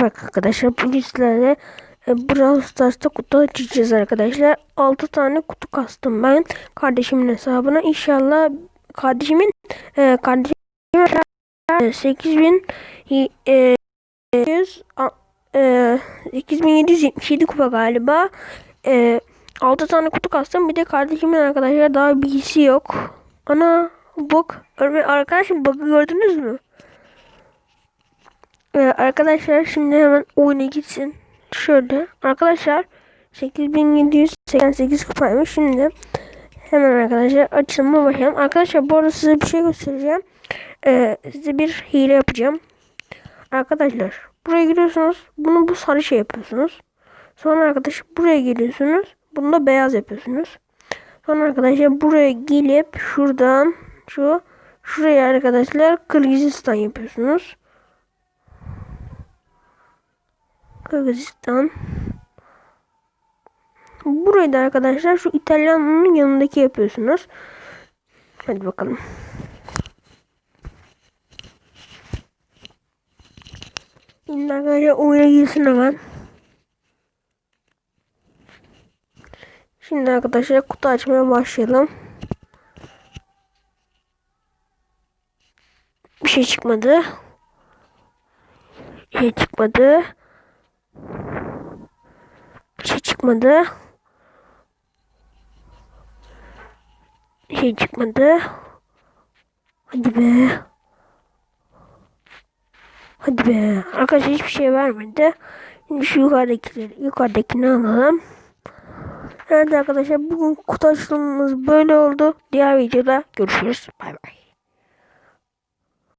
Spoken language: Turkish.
Bak arkadaşlar bugün sizlerle e, Brawl Stars'ta kutu açacağız arkadaşlar. 6 tane kutu kastım ben kardeşimin hesabına. İnşallah kardeşimin e, kardeşimin e, 8000 e, 100 a- e, 8777 kupa galiba. E, 6 tane kutu kastım. Bir de kardeşimin arkadaşlar daha bilgisi yok. Ana bak arkadaşım bug'ı gördünüz mü? Ee, arkadaşlar şimdi hemen oyuna gitsin. Şöyle arkadaşlar 8788 kupaymış şimdi. Hemen arkadaşlar açılıma başlayalım. Arkadaşlar bu arada size bir şey göstereceğim. Ee, size bir hile yapacağım. Arkadaşlar buraya giriyorsunuz. Bunu bu sarı şey yapıyorsunuz. Sonra arkadaşlar buraya geliyorsunuz. Bunu da beyaz yapıyorsunuz. Sonra arkadaşlar buraya gelip şuradan şu şuraya arkadaşlar Kırgızistan yapıyorsunuz. Kırgızistan. Burayı da arkadaşlar şu İtalyanın yanındaki yapıyorsunuz. Hadi bakalım. Şimdi arkadaşlar oyuna girsin hemen. Şimdi arkadaşlar kutu açmaya başlayalım. Bir şey çıkmadı. Bir şey çıkmadı. Bir şey çıkmadı. Bir şey çıkmadı. Hadi be. Hadi be. Arkadaşlar hiçbir şey vermedi. Şimdi şu yukarıdakileri, yukarıdakini alalım. Evet arkadaşlar bugün kutu açılımımız böyle oldu. Diğer videoda görüşürüz. Bay bay.